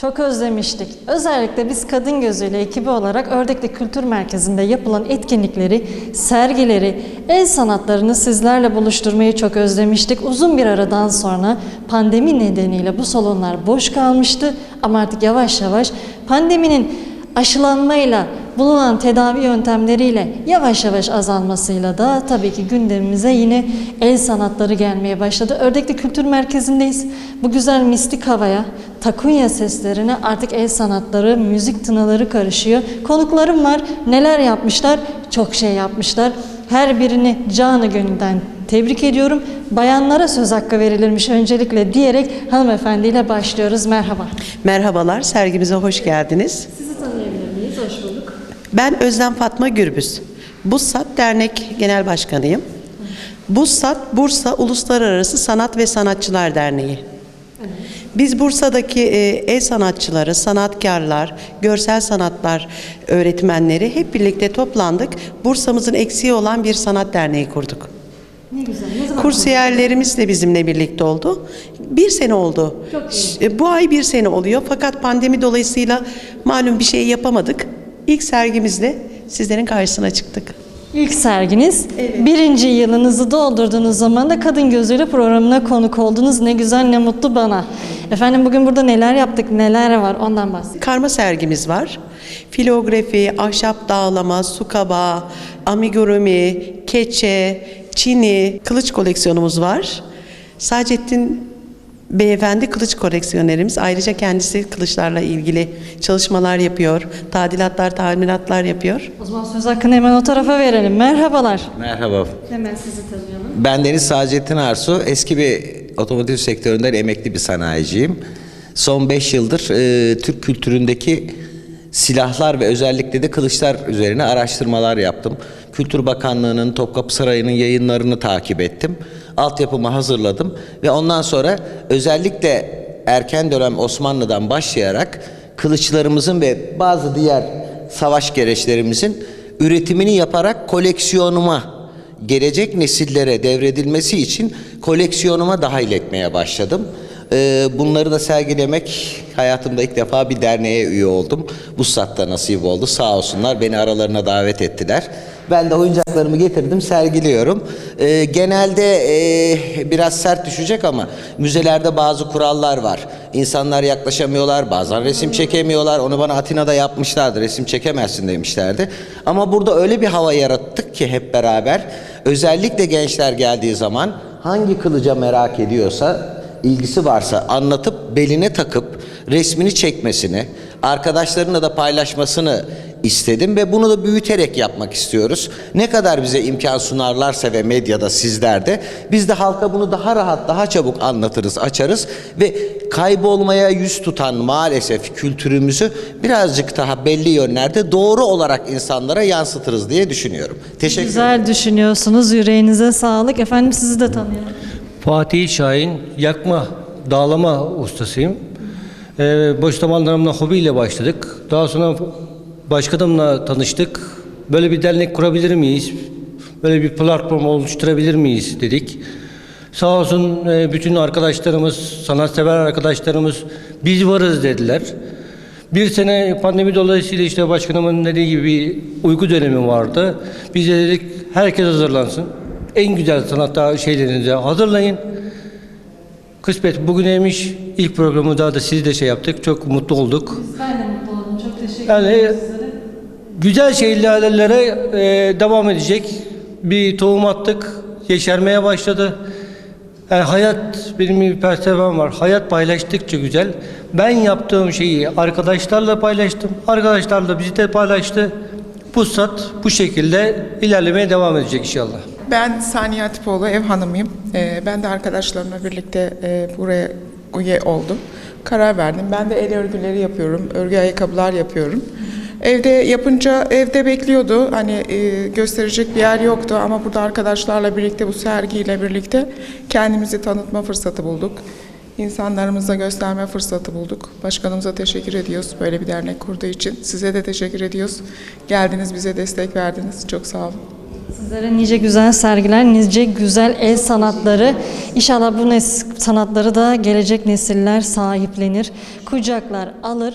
Çok özlemiştik. Özellikle biz Kadın Gözüyle ekibi olarak Ördekli Kültür Merkezi'nde yapılan etkinlikleri, sergileri, el sanatlarını sizlerle buluşturmayı çok özlemiştik. Uzun bir aradan sonra pandemi nedeniyle bu salonlar boş kalmıştı ama artık yavaş yavaş pandeminin aşılanmayla, bulunan tedavi yöntemleriyle yavaş yavaş azalmasıyla da tabii ki gündemimize yine el sanatları gelmeye başladı. Ördekli Kültür Merkezi'ndeyiz. Bu güzel mistik havaya, takunya seslerine artık el sanatları, müzik tınıları karışıyor. Konuklarım var. Neler yapmışlar? Çok şey yapmışlar. Her birini canı gönülden tebrik ediyorum. Bayanlara söz hakkı verilirmiş öncelikle diyerek hanımefendiyle başlıyoruz. Merhaba. Merhabalar, sergimize hoş geldiniz. Sizi tanıyabilir miyiz? Hoş bulduk. Ben Özlem Fatma Gürbüz. BUSSAT Dernek Genel Başkanıyım. BUSSAT, Bursa Uluslararası Sanat ve Sanatçılar Derneği. Biz Bursa'daki e, el sanatçıları, sanatkarlar, görsel sanatlar öğretmenleri hep birlikte toplandık. Bursa'mızın eksiği olan bir sanat derneği kurduk. Ne güzel. Ne zaman Kursiyerlerimiz de bizimle birlikte oldu. Bir sene oldu. Çok iyi. E, Bu ay bir sene oluyor fakat pandemi dolayısıyla malum bir şey yapamadık. İlk sergimizle sizlerin karşısına çıktık. İlk serginiz. Birinci yılınızı doldurduğunuz zaman da Kadın Gözüyle programına konuk oldunuz. Ne güzel ne mutlu bana. Efendim bugün burada neler yaptık, neler var ondan bahsedin. Karma sergimiz var. Filografi, ahşap dağlama, su kabağı, amigurumi, keçe, çini, kılıç koleksiyonumuz var. Sacettin Beyefendi kılıç koleksiyonerimiz. Ayrıca kendisi kılıçlarla ilgili çalışmalar yapıyor. Tadilatlar, tamiratlar yapıyor. O zaman söz hakkını hemen o tarafa verelim. Merhabalar. Merhaba. Hemen sizi tanıyalım. Ben Deniz Sacettin Arsu. Eski bir otomotiv sektöründen emekli bir sanayiciyim. Son 5 yıldır e, Türk kültüründeki silahlar ve özellikle de kılıçlar üzerine araştırmalar yaptım. Kültür Bakanlığı'nın, Topkapı Sarayı'nın yayınlarını takip ettim. Altyapımı hazırladım ve ondan sonra özellikle erken dönem Osmanlı'dan başlayarak kılıçlarımızın ve bazı diğer savaş gereçlerimizin üretimini yaparak koleksiyonuma gelecek nesillere devredilmesi için koleksiyonuma dahil etmeye başladım. Ee, bunları da sergilemek hayatımda ilk defa bir derneğe üye oldum. Bu satta nasip oldu. Sağ olsunlar beni aralarına davet ettiler. Ben de oyuncaklarımı getirdim sergiliyorum. Ee, genelde e, biraz sert düşecek ama müzelerde bazı kurallar var. İnsanlar yaklaşamıyorlar, bazen resim çekemiyorlar. Onu bana Atina'da yapmışlardı. Resim çekemezsin demişlerdi. Ama burada öyle bir hava yarattık ki hep beraber. Özellikle gençler geldiği zaman hangi kılıca merak ediyorsa, ilgisi varsa anlatıp beline takıp resmini çekmesini, arkadaşlarına da paylaşmasını istedim ve bunu da büyüterek yapmak istiyoruz. Ne kadar bize imkan sunarlarsa ve medyada sizler de biz de halka bunu daha rahat, daha çabuk anlatırız, açarız ve kaybolmaya yüz tutan maalesef kültürümüzü birazcık daha belli yönlerde doğru olarak insanlara yansıtırız diye düşünüyorum. Teşekkür Güzel düşünüyorsunuz. Yüreğinize sağlık. Efendim sizi de tanıyalım. Fatih Şahin yakma, dağlama ustasıyım. Ee, boş zamanlarımda hobiyle başladık. Daha sonra başkanımla tanıştık. Böyle bir dernek kurabilir miyiz? Böyle bir platform oluşturabilir miyiz dedik. Sağ olsun e, bütün arkadaşlarımız, sanatsever arkadaşlarımız biz varız dediler. Bir sene pandemi dolayısıyla işte başkanımın dediği gibi uyku dönemi vardı. Biz de dedik herkes hazırlansın. En güzel sanatta şeylerinizi hazırlayın. Kısmet bugüneymiş. İlk programı daha da siz de şey yaptık. Çok mutlu olduk. Ben de mutlu oldum. Çok teşekkür Yani ederim sizlere. güzel şeylerlere e, devam edecek. Bir tohum attık. Yeşermeye başladı. Yani hayat benim bir felsefem var. Hayat paylaştıkça güzel. Ben yaptığım şeyi arkadaşlarla paylaştım. Arkadaşlar da bizi de paylaştı. Bu sat bu şekilde ilerlemeye devam edecek inşallah. Ben Saniye Atipoğlu, ev hanımıyım. Ee, ben de arkadaşlarımla birlikte e, buraya üye oldum. Karar verdim. Ben de el örgüleri yapıyorum, örgü ayakkabılar yapıyorum. Evde yapınca evde bekliyordu. Hani e, gösterecek bir yer yoktu ama burada arkadaşlarla birlikte bu sergiyle birlikte kendimizi tanıtma fırsatı bulduk. İnsanlarımıza gösterme fırsatı bulduk. Başkanımıza teşekkür ediyoruz böyle bir dernek kurduğu için. Size de teşekkür ediyoruz. Geldiniz bize destek verdiniz. Çok sağ olun. Sizlere nice güzel sergiler, nice güzel el sanatları. İnşallah bu sanatları da gelecek nesiller sahiplenir, kucaklar alır.